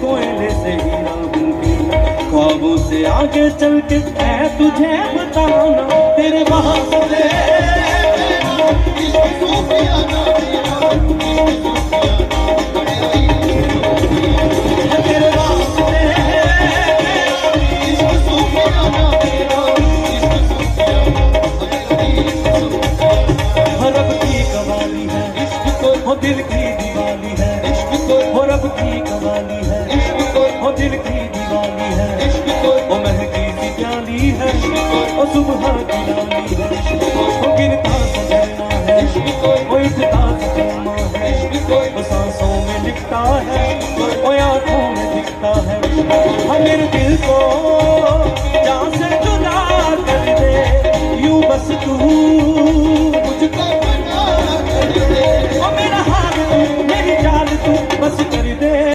कोयले से हीरा बनके ख्वाबों से आगे चल के मैं तुझे बताना, तेरे वास्ते तेरे वास्ते हो रब की कवाली है हो दिल की है हो की है। हो दिल की दीवानी है। वो महकी सी प्याली है। वो सुबह की लाली है। वो गिरता सजना है। वो इतना सजमा है। वो सांसों में लिखता है। वो आँखों में दिखता है। हाँ मेरे दिल को जान से जुदा कर दे। यूँ बस तू